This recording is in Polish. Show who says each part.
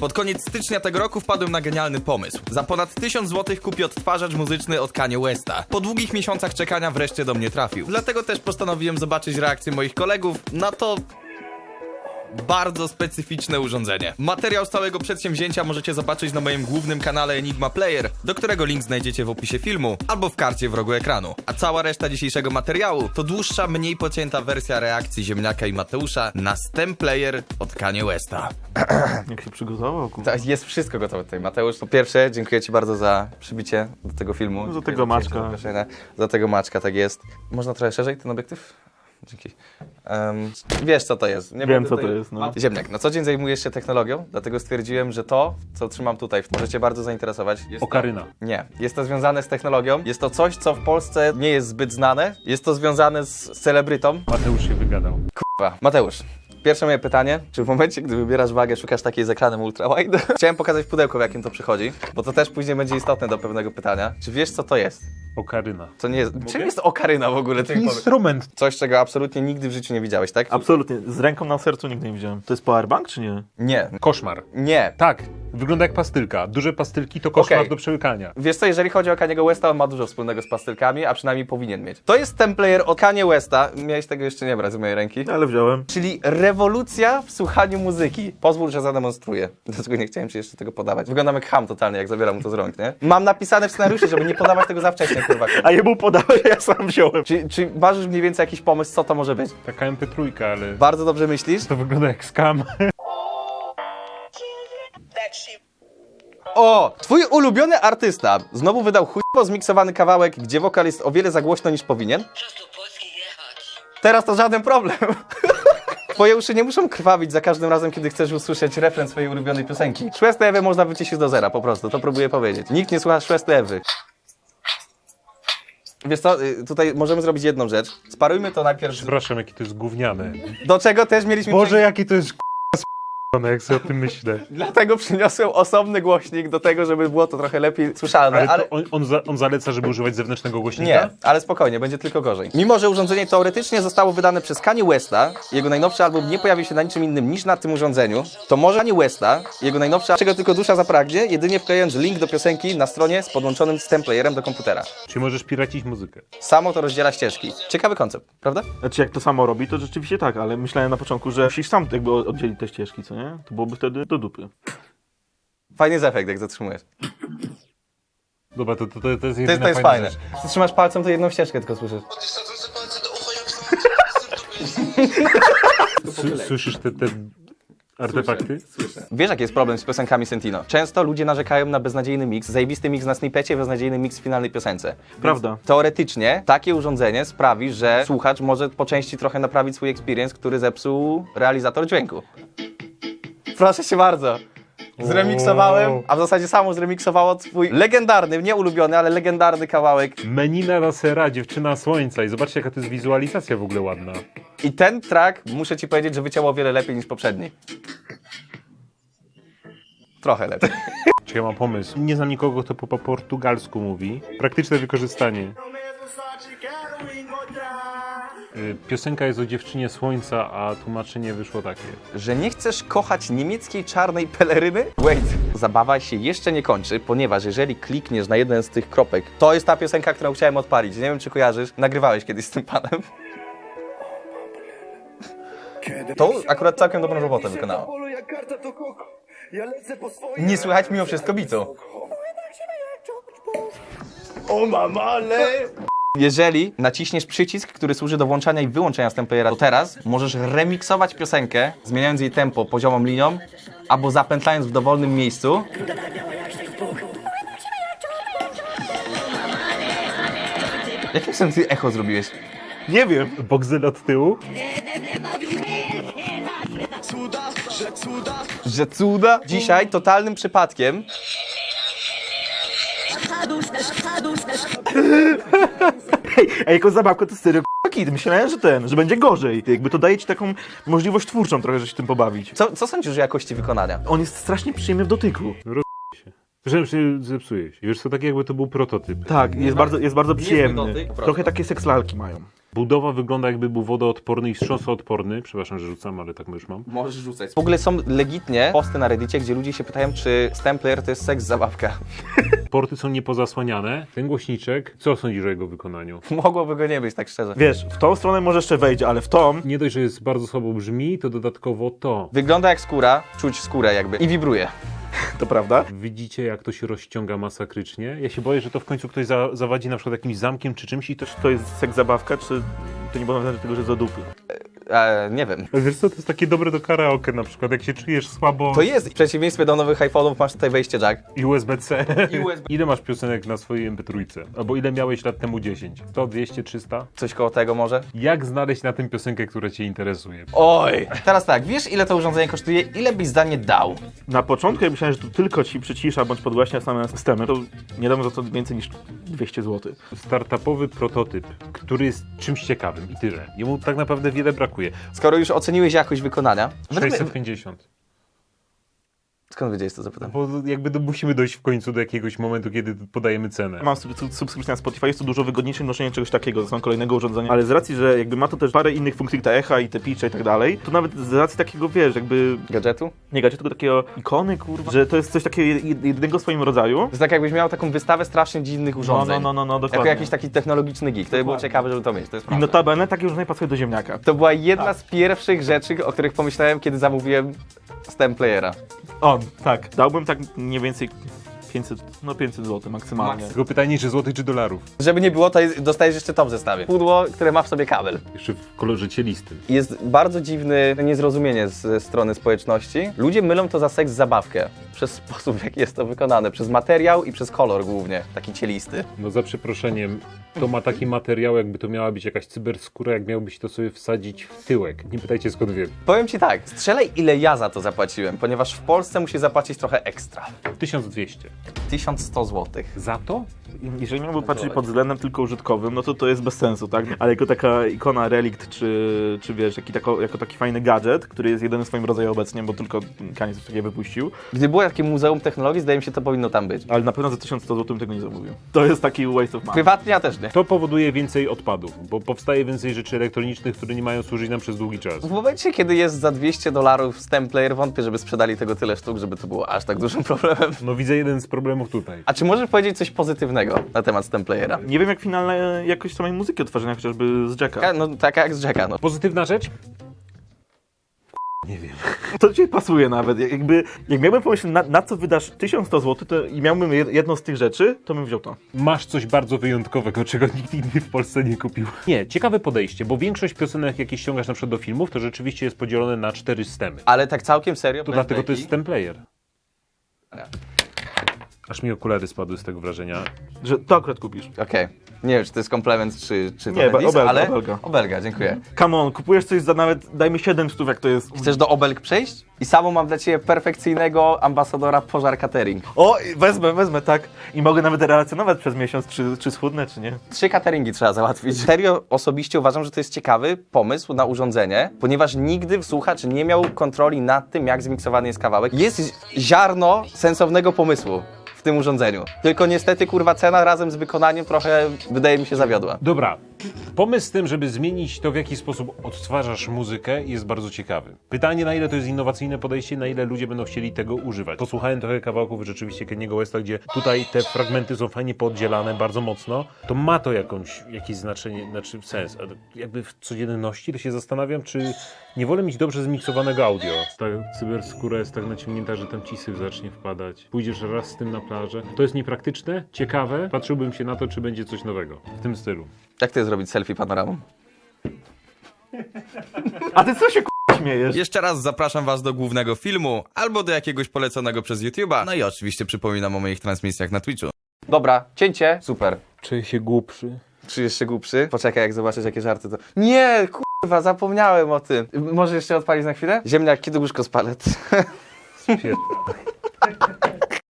Speaker 1: Pod koniec stycznia tego roku wpadłem na genialny pomysł. Za ponad 1000 zł kupię odtwarzacz muzyczny od Kanye Westa. Po długich miesiącach czekania wreszcie do mnie trafił. Dlatego też postanowiłem zobaczyć reakcję moich kolegów na to bardzo specyficzne urządzenie. Materiał z całego przedsięwzięcia możecie zobaczyć na moim głównym kanale Enigma Player, do którego link znajdziecie w opisie filmu albo w karcie w rogu ekranu. A cała reszta dzisiejszego materiału to dłuższa, mniej pocięta wersja reakcji Ziemniaka i Mateusza na STEM Player od Kanye Westa.
Speaker 2: Jak się przygotował, kurwa.
Speaker 1: Tak, jest wszystko gotowe tutaj. Mateusz, po pierwsze, dziękuję Ci bardzo za przybicie do tego filmu.
Speaker 2: Za
Speaker 1: Dziękuję
Speaker 2: tego maczka.
Speaker 1: zaproszenia. Za tego maczka, tak jest. Można trochę szerzej ten obiektyw? Dzięki. Em, wiesz, co to jest. Nie
Speaker 2: Wiem, co to jest, no.
Speaker 1: Ziemniak, na co dzień zajmujesz się technologią, dlatego stwierdziłem, że to, co trzymam tutaj, może Cię bardzo zainteresować. Jest to-
Speaker 3: Okaryna.
Speaker 1: Nie. Jest to związane z technologią. Jest to coś, co w Polsce nie jest zbyt znane. Jest to związane z celebrytą.
Speaker 3: Mateusz się wygadał.
Speaker 1: Kurwa. Mateusz, pierwsze moje pytanie, czy w momencie, gdy wybierasz wagę, szukasz takiej z ekranem ultra wide? Chciałem pokazać pudełko, w jakim to przychodzi, bo to też później będzie istotne do pewnego pytania. Czy wiesz, co to jest?
Speaker 3: Okaryna.
Speaker 1: To nie jest... Czym jest okaryna w ogóle? Powiedz.
Speaker 3: Instrument.
Speaker 1: Coś, czego absolutnie nigdy w życiu nie widziałeś, tak?
Speaker 2: Absolutnie. Z ręką na sercu nigdy nie widziałem. To jest powerbank, czy nie?
Speaker 1: Nie.
Speaker 3: Koszmar.
Speaker 1: Nie.
Speaker 3: Tak, wygląda jak pastylka. Duże pastylki to koszmar
Speaker 1: Okej.
Speaker 3: do przełykania.
Speaker 1: Wiesz co, jeżeli chodzi o Kaniego Westa, on ma dużo wspólnego z pastylkami, a przynajmniej powinien mieć. To jest ten player od Kanye Westa. Miałeś tego jeszcze nie brać z mojej ręki.
Speaker 2: Ale wziąłem.
Speaker 1: Czyli rewolucja w słuchaniu muzyki. Pozwól, że zademonstruję. Dlatego nie chciałem ci jeszcze tego podawać. Wyglądam jak ham totalnie, jak zabieram mu to z rąk, nie? Mam napisane w scenariuszu, żeby nie podawać tego za wcześnie, kurwa.
Speaker 2: A jemu podałeś, ja sam wziąłem.
Speaker 1: Czy, czy masz już mniej więcej jakiś pomysł, co to może być?
Speaker 3: Taka MP3, ale
Speaker 1: Bardzo dobrze myślisz?
Speaker 3: to wygląda jak skam.
Speaker 1: O! Twój ulubiony artysta znowu wydał chujowo zmiksowany kawałek, gdzie wokal jest o wiele za głośno niż powinien.
Speaker 4: Czas do Polski jechać.
Speaker 1: Teraz to żaden problem. Twoje uszy nie muszą krwawić za każdym razem, kiedy chcesz usłyszeć refren swojej ulubionej piosenki. Szwesty Ewy można wyciszyć do zera, po prostu, to próbuję powiedzieć. Nikt nie słucha Szwesty Ewy. Wiesz co, y, tutaj możemy zrobić jedną rzecz. Sparujmy to najpierw,
Speaker 3: Przepraszam, jakie to jest gówniane.
Speaker 1: do czego też mieliśmy...
Speaker 3: Boże, jakie to jest jak sobie o tym myślę.
Speaker 1: Dlatego przyniosłem osobny głośnik do tego, żeby było to trochę lepiej słyszalne,
Speaker 3: Ale,
Speaker 1: ale...
Speaker 3: on, on, za, on zaleca, żeby używać zewnętrznego głośnika?
Speaker 1: Nie, ale spokojnie, będzie tylko gorzej. Mimo, że urządzenie teoretycznie zostało wydane przez Kanye Westa, jego najnowszy album nie pojawił się na niczym innym niż na tym urządzeniu, to może Kanye Westa, jego najnowszy, czego tylko dusza zapragnie, jedynie wklejając link do piosenki na stronie z podłączonym stemplayerem do komputera.
Speaker 3: Czy możesz piracić muzykę?
Speaker 1: Samo to rozdziela ścieżki. Ciekawy koncept, prawda?
Speaker 2: Znaczy jak to samo robi, to rzeczywiście tak, ale myślałem na początku, że musisz sam jakby oddzielić te ścieżki, co nie? To byłoby wtedy do dupy.
Speaker 1: Fajny jest efekt, jak zatrzymujesz.
Speaker 3: Dobra, to, to, to, to jest
Speaker 1: To
Speaker 3: jedyna
Speaker 1: jest, to jest
Speaker 3: fajna
Speaker 1: fajne.
Speaker 3: rzecz.
Speaker 1: Ty trzymasz palcem, to jedną ścieżkę tylko słyszysz.
Speaker 4: Sadzą palce do ucha, jak
Speaker 3: Słyszysz te, te artefakty?
Speaker 1: Wiesz, jaki jest problem z piosenkami Sentino? Często ludzie narzekają na beznadziejny mix, zajebisty mix na snippecie, beznadziejny mix w finalnej piosence.
Speaker 2: Prawda.
Speaker 1: Teoretycznie takie urządzenie sprawi, że słuchacz może po części trochę naprawić swój experience, który zepsuł realizator dźwięku. Proszę cię bardzo. Zremiksowałem, a w zasadzie samo zremiksowało twój legendarny, nie ulubiony, ale legendarny kawałek.
Speaker 3: Menina Rasera, dziewczyna słońca. I zobaczcie, jaka to jest wizualizacja w ogóle ładna.
Speaker 1: I ten track, muszę ci powiedzieć, że wyciął o wiele lepiej niż poprzedni. Trochę lepiej.
Speaker 3: Czy ja mam pomysł? Nie znam nikogo, kto po portugalsku mówi. Praktyczne wykorzystanie. Y, Piosenka jest o dziewczynie słońca, a tłumaczenie wyszło takie.
Speaker 1: że nie chcesz kochać niemieckiej czarnej peleryny? Wait, zabawa się jeszcze nie kończy, ponieważ jeżeli klikniesz na jeden z tych kropek, to jest ta piosenka, którą chciałem odpalić. Nie wiem, czy kojarzysz, nagrywałeś kiedyś z tym panem. To akurat całkiem dobrą robotę
Speaker 5: swoje.
Speaker 1: Nie słychać mimo wszystko bitu.
Speaker 5: O mamale!
Speaker 1: Jeżeli naciśniesz przycisk, który służy do włączania i wyłączenia stemplayera, to teraz możesz remiksować piosenkę, zmieniając jej tempo poziomą linią, albo zapętlając w dowolnym miejscu. Jakim sens ty echo zrobiłeś?
Speaker 2: Nie wiem.
Speaker 3: Boxel od tyłu?
Speaker 1: Że cuda? Dzisiaj totalnym przypadkiem
Speaker 2: Hej, a jako zabawka to serio k***a kid. Myślałem, że ten, że będzie gorzej. Jakby to daje ci taką możliwość twórczą trochę, że się tym pobawić.
Speaker 1: Co, co sądzisz o jakości wykonania?
Speaker 2: On jest strasznie przyjemny w dotyku.
Speaker 3: Że się zepsuje się. Wiesz co, tak jakby to był prototyp.
Speaker 2: Tak, jest bardzo, jest bardzo przyjemny.
Speaker 1: dotyk.
Speaker 2: Trochę takie sekslalki mają.
Speaker 3: Budowa wygląda jakby był wodoodporny i wstrząsoodporny. Przepraszam, że rzucam, ale tak już mam.
Speaker 1: Możesz rzucać. W ogóle są legitnie posty na Reddicie, gdzie ludzie się pytają, czy Stemplayer to jest seks zabawka.
Speaker 3: Porty są niepozasłaniane. Ten głośniczek, co sądzisz o jego wykonaniu?
Speaker 1: Mogłoby go nie być, tak szczerze.
Speaker 2: Wiesz, w tą stronę może jeszcze wejdzie, ale w tą...
Speaker 3: Nie dość, że jest bardzo słabo brzmi, to dodatkowo to.
Speaker 1: Wygląda jak skóra, czuć skórę jakby i wibruje.
Speaker 2: To prawda?
Speaker 3: Widzicie, jak to się rozciąga masakrycznie? Ja się boję, że to w końcu ktoś za, zawadzi na przykład jakimś zamkiem czy czymś i to...
Speaker 2: To jest seks zabawka, czy to nie było nawiązane do tego, że jest do dupy?
Speaker 1: E, nie wiem.
Speaker 3: Wiesz co, to jest takie dobre do karaoke na przykład, jak się czujesz słabo
Speaker 1: To jest, w przeciwieństwie do nowych iPhone'ów masz tutaj wejście jack.
Speaker 3: i USB-C.
Speaker 1: I USB.
Speaker 3: Ile masz piosenek na swojej MP3? Albo ile miałeś lat temu 10? 100, 200, 300?
Speaker 1: Coś koło tego może?
Speaker 3: Jak znaleźć na tym piosenkę, która cię interesuje?
Speaker 1: Oj! Teraz tak, wiesz ile to urządzenie kosztuje? Ile byś za nie dał?
Speaker 2: Na początku ja myślałem, że to tylko ci przycisza bądź podgłaśnia same systemy. To nie dam za to więcej niż 200 zł.
Speaker 3: Startupowy prototyp, który jest czymś ciekawym i tyle. Jemu tak naprawdę wiele brakuje.
Speaker 1: Skoro już oceniłeś jakość wykonania, według mnie-
Speaker 3: 650.
Speaker 1: skąd wiedziałeś to zapytam?
Speaker 3: Bo jakby do, musimy dojść w końcu do jakiegoś momentu, kiedy podajemy cenę.
Speaker 2: Mam sub- subskrypcję na Spotify, jest to dużo wygodniejsze noszenie czegoś takiego, są kolejnego urządzenia, ale z racji, że jakby ma to też parę innych funkcji, te echa i te pitche i tak dalej, to nawet z racji takiego, wiesz, jakby,
Speaker 1: Gadżetu?
Speaker 2: nie gacie, tylko takiego ikony, kurwa, że to jest coś takiego jed- jedynego w swoim rodzaju.
Speaker 1: To jest tak jakbyś miał taką wystawę strasznie dziwnych
Speaker 2: No,
Speaker 1: urządzeń.
Speaker 2: no, no, no, no
Speaker 1: Jako
Speaker 2: dokładnie.
Speaker 1: jakiś taki technologiczny geek. To by było ciekawe, żeby to mieć. To jest
Speaker 2: I
Speaker 1: prawda.
Speaker 2: notabene takie urządzenie pasuje do ziemniaka.
Speaker 1: To była jedna z pierwszych rzeczy, o których pomyślałem, kiedy zamówiłem Stemplayera.
Speaker 2: On, tak. Dałbym tak mniej więcej 500, no 500 zł maksymalnie.
Speaker 3: Tylko pytanie, czy złotych, czy dolarów?
Speaker 1: Żeby nie było, to jest, dostajesz jeszcze to w zestawie. Pudło, które ma w sobie kabel.
Speaker 3: Jeszcze w kolorze cielistym.
Speaker 1: Jest bardzo dziwne niezrozumienie ze strony społeczności. Ludzie mylą to za seks zabawkę. Przez sposób, w jaki jest to wykonane. Przez materiał i przez kolor głównie. Taki cielisty.
Speaker 3: No za przeproszeniem, to ma taki materiał, jakby to miała być jakaś cyberskóra, jak miałbyś to sobie wsadzić w tyłek. Nie pytajcie skąd wiem.
Speaker 1: Powiem ci tak, strzelaj ile ja za to zapłaciłem, ponieważ w Polsce musi zapłacić trochę ekstra.
Speaker 3: 1200.
Speaker 1: 1100 zł.
Speaker 3: Za to?
Speaker 2: Jeżeli miałbym patrzeć pod względem tylko użytkowym, no to to jest bez sensu, tak? Ale jako taka ikona relikt, czy, czy wiesz, jaki tako, jako taki fajny gadżet, który jest jedyny w swoim rodzaju obecnie, bo tylko Kanye coś takiego wypuścił,
Speaker 1: Gdy było takie muzeum technologii, zdaje mi się, to powinno tam być.
Speaker 2: ale na pewno za 1100 zł tego nie zamówił. To jest taki waste of money.
Speaker 1: Prywatnie ja też nie.
Speaker 3: To powoduje więcej odpadów, bo powstaje więcej rzeczy elektronicznych, które nie mają służyć nam przez długi czas.
Speaker 1: W momencie, kiedy jest za 200 dolarów Stemplayer, wątpię, żeby sprzedali tego tyle sztuk, żeby to było aż tak dużym problemem.
Speaker 3: No widzę jeden z problemów tutaj.
Speaker 1: A czy możesz powiedzieć coś pozytywnego na temat Stemplayera?
Speaker 2: Nie wiem jak finalna jakość samej muzyki odtwarzania chociażby z Jacka.
Speaker 1: No taka jak z Jacka, no.
Speaker 3: Pozytywna rzecz? Nie wiem.
Speaker 2: To ci pasuje nawet. Jak- Jakby, jak miałbym pomyśleć, na, na co wydasz 1100 zł to, i miałbym jed- jedną z tych rzeczy, to bym wziął to.
Speaker 3: Masz coś bardzo wyjątkowego, czego nikt inny w Polsce nie kupił. Nie, ciekawe podejście, bo większość piosenek, jakie ściągasz na przykład do filmów, to rzeczywiście jest podzielone na cztery stemy.
Speaker 1: Ale tak całkiem serio?
Speaker 3: To dlatego to jest stem player.
Speaker 1: Nie.
Speaker 3: Aż mi okulary spadły z tego wrażenia.
Speaker 2: Że to akurat kupisz.
Speaker 1: Okej. Nie wiem, czy to jest komplement, czy, czy to
Speaker 2: Nie,
Speaker 1: Redis,
Speaker 2: obelga,
Speaker 1: ale...
Speaker 2: obelga.
Speaker 1: Obelga, dziękuję.
Speaker 2: Come on, kupujesz coś za nawet, dajmy 700 jak to jest.
Speaker 1: Chcesz do obelg przejść? I samo mam dla ciebie perfekcyjnego ambasadora Pożar Catering.
Speaker 2: O, i wezmę, wezmę, tak. I mogę nawet relacjonować przez miesiąc, czy, czy schudnę, czy nie.
Speaker 1: Trzy cateringi trzeba załatwić. Serio osobiście uważam, że to jest ciekawy pomysł na urządzenie, ponieważ nigdy słuchacz nie miał kontroli nad tym, jak zmiksowany jest kawałek. Jest ziarno sensownego pomysłu w tym urządzeniu. Tylko niestety, kurwa, cena razem z wykonaniem trochę, wydaje mi się, zawiodła.
Speaker 3: Dobra, pomysł z tym, żeby zmienić to, w jaki sposób odtwarzasz muzykę, jest bardzo ciekawy. Pytanie, na ile to jest innowacyjne podejście, na ile ludzie będą chcieli tego używać. Posłuchałem trochę kawałków rzeczywiście Keniego Westa, gdzie tutaj te fragmenty są fajnie pooddzielane bardzo mocno. To ma to jakąś, jakieś znaczenie, znaczy sens. Ale jakby w codzienności to się zastanawiam, czy nie wolę mieć dobrze zmiksowanego audio. Ta cyberskóra jest tak naciągnięta, że tam ci syf zacznie wpadać. Pójdziesz raz z tym na plażę. To jest niepraktyczne, ciekawe. Patrzyłbym się na to, czy będzie coś nowego w tym stylu.
Speaker 1: Jak to jest zrobić selfie panoramą?
Speaker 2: A ty co się k***a śmiejesz?
Speaker 1: Jeszcze raz zapraszam was do głównego filmu, albo do jakiegoś poleconego przez YouTube'a. No i oczywiście przypominam o moich transmisjach na Twitchu. Dobra, cięcie. Super.
Speaker 3: Czuję się głupszy.
Speaker 1: Czujesz się głupszy? Poczekaj, jak zobaczysz jakie żarty to... Nie, kurwa, zapomniałem o tym. Może jeszcze odpalić na chwilę? Ziemniak, kiedy łóżko z palet?
Speaker 3: Świetnie.